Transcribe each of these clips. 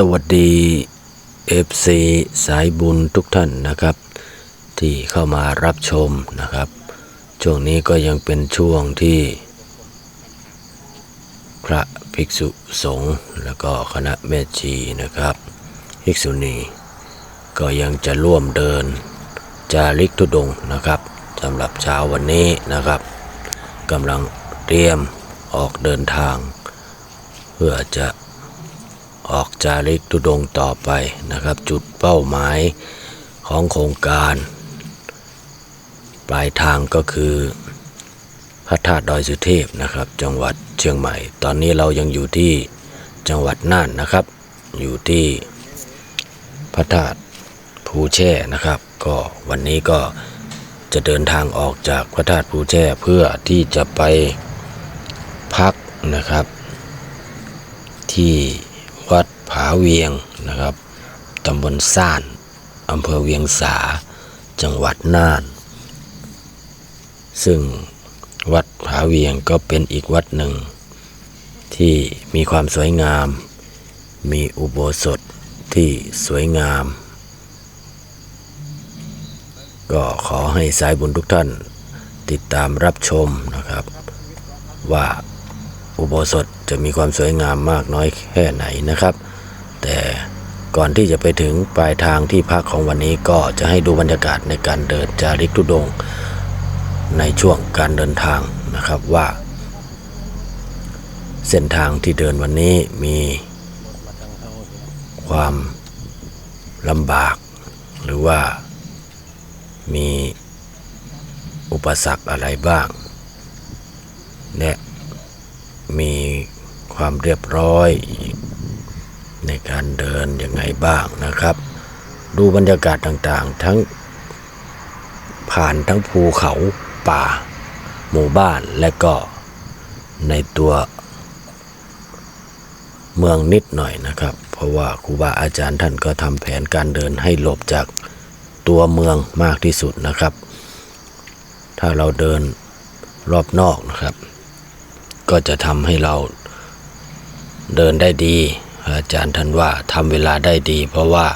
สวัสดี FC สายบุญทุกท่านนะครับ ที่เข้ามารับชมนะครับ ช่วงนี้ก็ยังเป็นช่วงที่ พระภิกษุสงฆ์แล้วก็คณะแม่ชีนะครับภิกษุณีก็ยังจะร่วมเดินจาริกทุดงนะครับสำหรับเช้าวันนี้นะครับกำลังเตรียมออกเดินทาง เพื่อจะ ออกจาริกทุดงต่อไปนะครับ จุดเป้าหมายของโครงการ ปลายทางก็คือพระธาตุดอยสุเทพนะครับ จังหวัดเชียงใหม่ ตอนนี้เรายังอยู่ที่จังหวัดน่านนะครับ อยู่ที่พระธาตุภูแช่นะครับ ก็วันนี้ก็จะเดินทางออกจากพระธาตุภูแช่เพื่อที่จะไปพักนะครับ ที่ วัดผาเวียงนะครับตำบลซ่านอำเภอเวียงสา จังหวัดน่าน ซึ่งวัดผาเวียงก็เป็นอีกวัดหนึ่ง ที่มีความสวยงาม มีอุโบสถที่สวยงาม ก็ขอให้สายบุญทุกท่านติดตามรับชมนะครับ ว่าอุโบสถ จะมีความสวยงามมากน้อยแค่ไหนนะครับ แต่ก่อนที่จะไปถึงปลายทางที่พักของวันนี้ก็จะให้ดูบรรยากาศในการเดินจาริกทุดง ในช่วงการเดินทางนะครับว่า เส้นทางที่เดินวันนี้มีความลำบาก หรือว่ามีอุปสรรคอะไรบ้าง และมี ความเรียบร้อย ในการเดินยังไงบ้างนะครับ ดูบรรยากาศต่างๆ ทั้งผ่านทั้งภูเขาป่า หมู่บ้านและก็ในตัวเมืองนิดหน่อยนะครับ เพราะว่าครูบาอาจารย์ท่านก็ทำแผนการเดินให้หลบจากตัวเมืองมากที่สุดนะครับ ถ้าเราเดินรอบนอกนะครับ ก็จะทำให้เรา เดินได้ดี อาจารย์ท่านว่าทำเวลาได้ดี เพราะว่า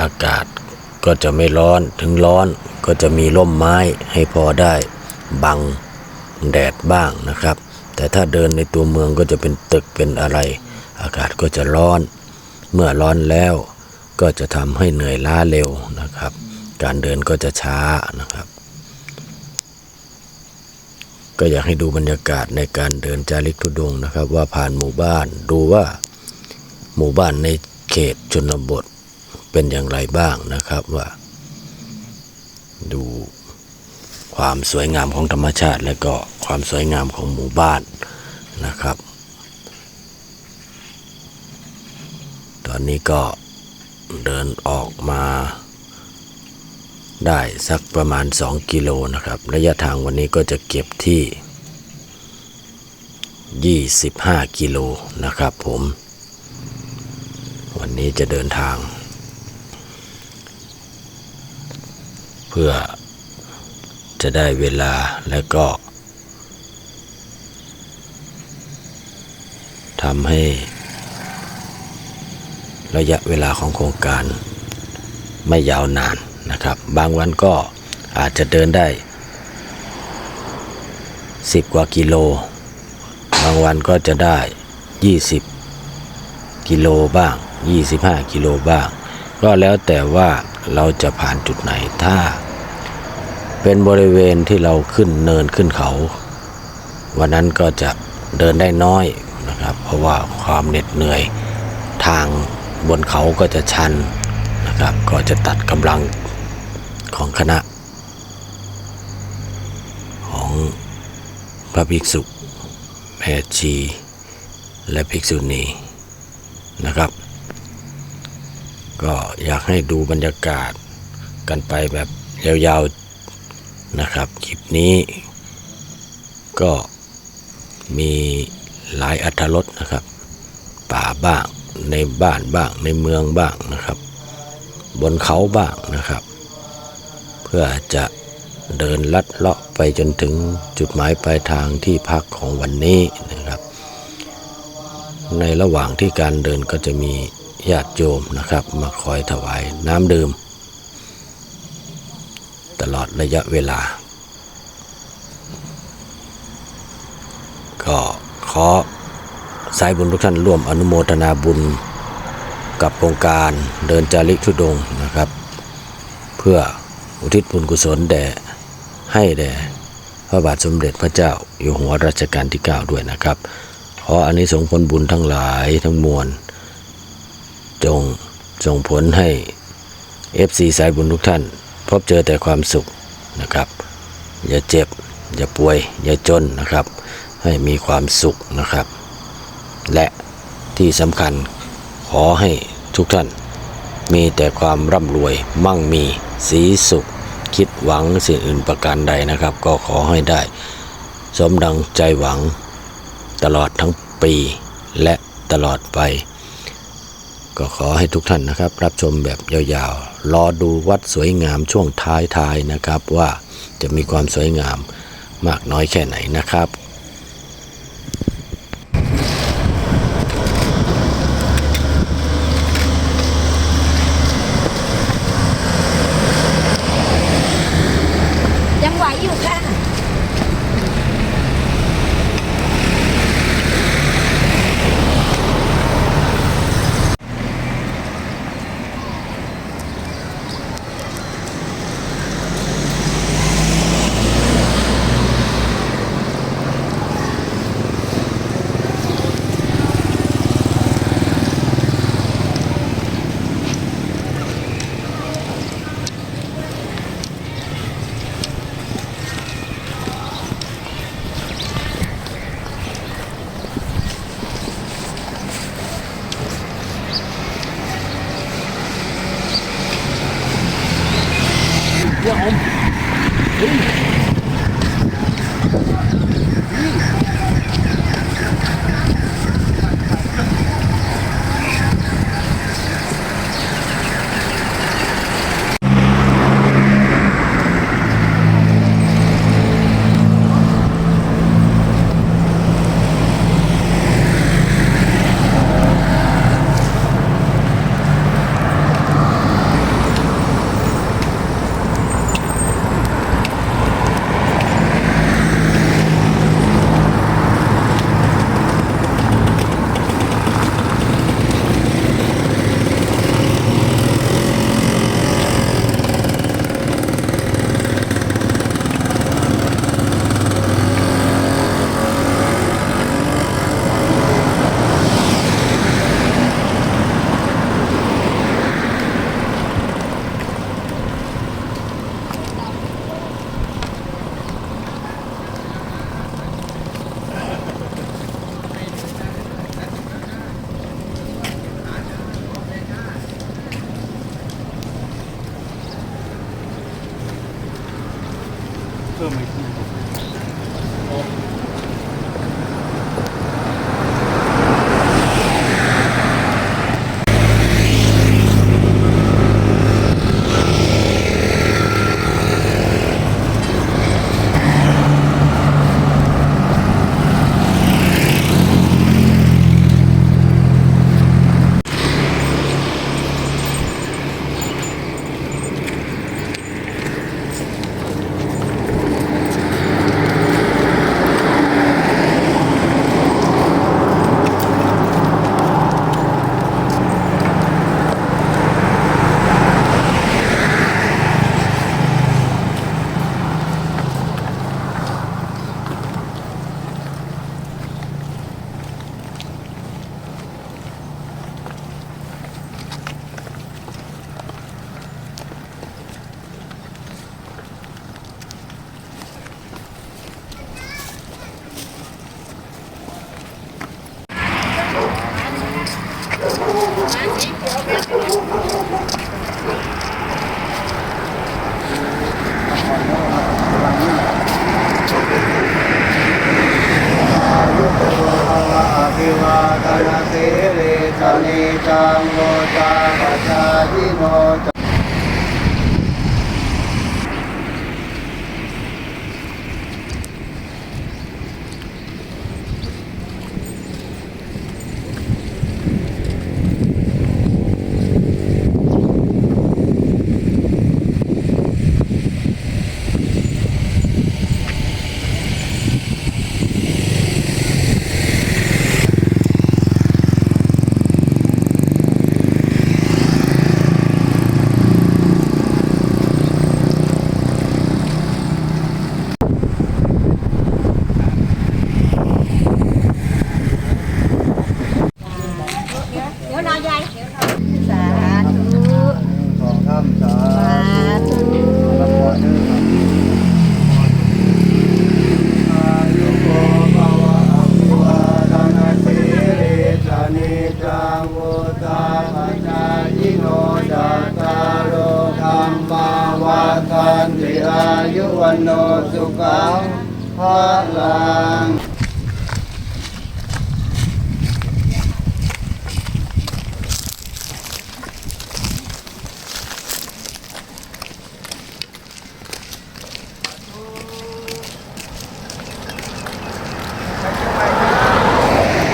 อากาศก็จะไม่ร้อนถึงร้อนก็จะมีร่มไม้ให้พอได้บังแดดบ้างนะครับ แต่ถ้าเดินในตัวเมืองก็จะเป็นตึกเป็นอะไร อากาศก็จะร้อน เมื่อร้อนแล้วก็จะทำให้เหนื่อยล้าเร็วนะครับ การเดินก็จะช้านะครับ ก็อยากให้ดูบรรยากาศในการเดินจาริกทุดงนะครับ ว่าผ่านหมู่บ้านดูว่าหมู่บ้านในเขตชนบทเป็นอย่างไรบ้างนะครับว่า ดูความสวยงามของธรรมชาติ และก็ความสวยงามของหมู่บ้านนะครับ ตอนนี้ก็เดินออกมา ได้สักประมาณ 2 กิโลนะครับ ระยะทางวันนี้ก็จะเก็บที่ 25 กิโลนะครับผม วันนี้จะเดินทาง เพื่อจะได้เวลาและก็ทำให้ ระยะเวลาของโครงการไม่ยาวนาน นะครับ บางวันก็อาจจะเดินได้ 10 กว่ากิโล บางวันก็จะได้ 20 กิโลบ้าง 25 กิโลบ้าง ก็แล้วแต่ว่าเราจะผ่านจุดไหนถ้า เป็นบริเวณที่เราขึ้นเนินขึ้นเขา วันนั้นก็จะเดินได้น้อยนะครับ เพราะว่าความเหน็ดเหนื่อยทางบนเขาก็จะชันนะครับ ก็จะตัดกำลัง ของคณะ ของพระภิกษุแพทย์ชี และภิกษุณีนะครับ ก็อยากให้ดูบรรยากาศกันไปแบบยาวๆนะครับคลิปนี้ ก็มีหลายอัธรสนะครับ ป่าบ้างในบ้านบ้างในเมืองบ้างนะครับ บนเขาบ้างนะครับ พื่อจะเดินลัดเลาะไปจนถึงจุดหมายปลายทางที่พักของวันนี้นะครับ ในระหว่างที่การเดินก็จะมีญาติโยมนะครับ มาคอยถวายน้ำดื่ม ตลอดระยะเวลา ก็ขอสายบุญทุกท่านร่วมอนุโมทนาบุญกับโครงการเดินจาริกทุดงนะครับ เพื่อ อุทิศบุญกุศลแด่ให้แด่พระบาทสมเด็จพระเจ้า อยู่หัวรัชกาลที่ 9 ด้วยนะครับ ขออันนี้ส่งส์ผลบุญทั้งหลายทั้งมวล จงส่งผลให้ FC สายบุญทุกท่าน พบเจอแต่ความสุขนะครับ อย่าเจ็บ อย่าป่วย อย่าจนนะครับ ให้มีความสุขนะครับ และที่สำคัญขอให้ทุกท่านมีแต่ความร่ำรวยมั่งมีสีสุข คิดหวังสิ่งอื่นประการใดนะครับ ก็ขอให้ได้ สมดังใจหวังตลอดทั้งปีและตลอดไป ก็ขอให้ทุกท่านนะครับ รับชมแบบยาวๆ รอดูวัดสวยงามช่วงท้ายๆนะครับว่าจะมีความสวยงามมากน้อยแค่ไหนนะครับ ยังไหวอยู่ค่ะ ภิวา ตนาสิริสนิจังโมตาปัจจายิโน กังพลัง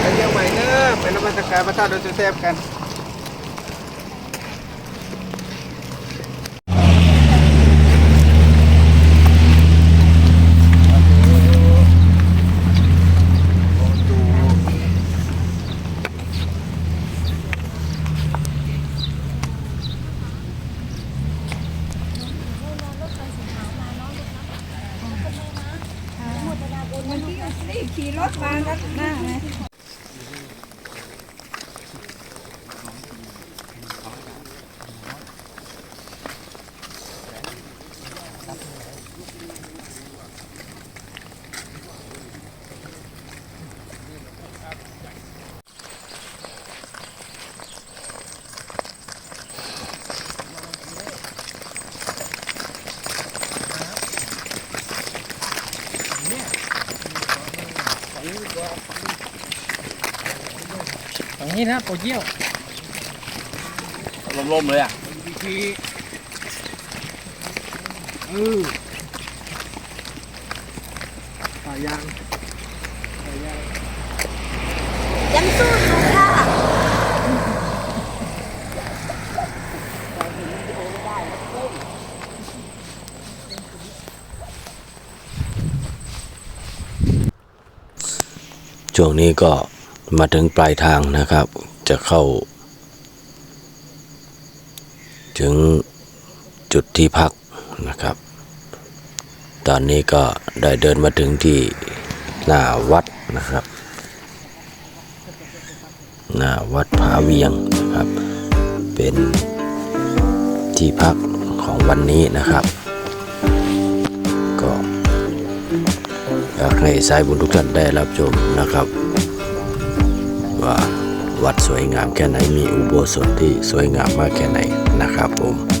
ไปเชีงใหม่เนอะไปนมัสการพระธาตุดยสุเทพกัน นี้นะโปรเยี่ยวลมๆเลยอะเออป่ายางยังสู้อยู่ค่ะช่วงนี้ก็ มาถึงปลายทางนะครับ จะเข้า ถึงจุดที่พักนะครับ ตอนนี้ก็ได้เดินมาถึงที่หน้าวัดนะครับ หน้าวัดผาเวียงนะครับ เป็นที่พักของวันนี้นะครับ ก็อยากให้สายบุญทุกท่านได้รับชมนะครับ ว่าวัดสวยงามแค่ไหนมีอุโบสถที่สวยงามมากแค่ไหนนะครับผม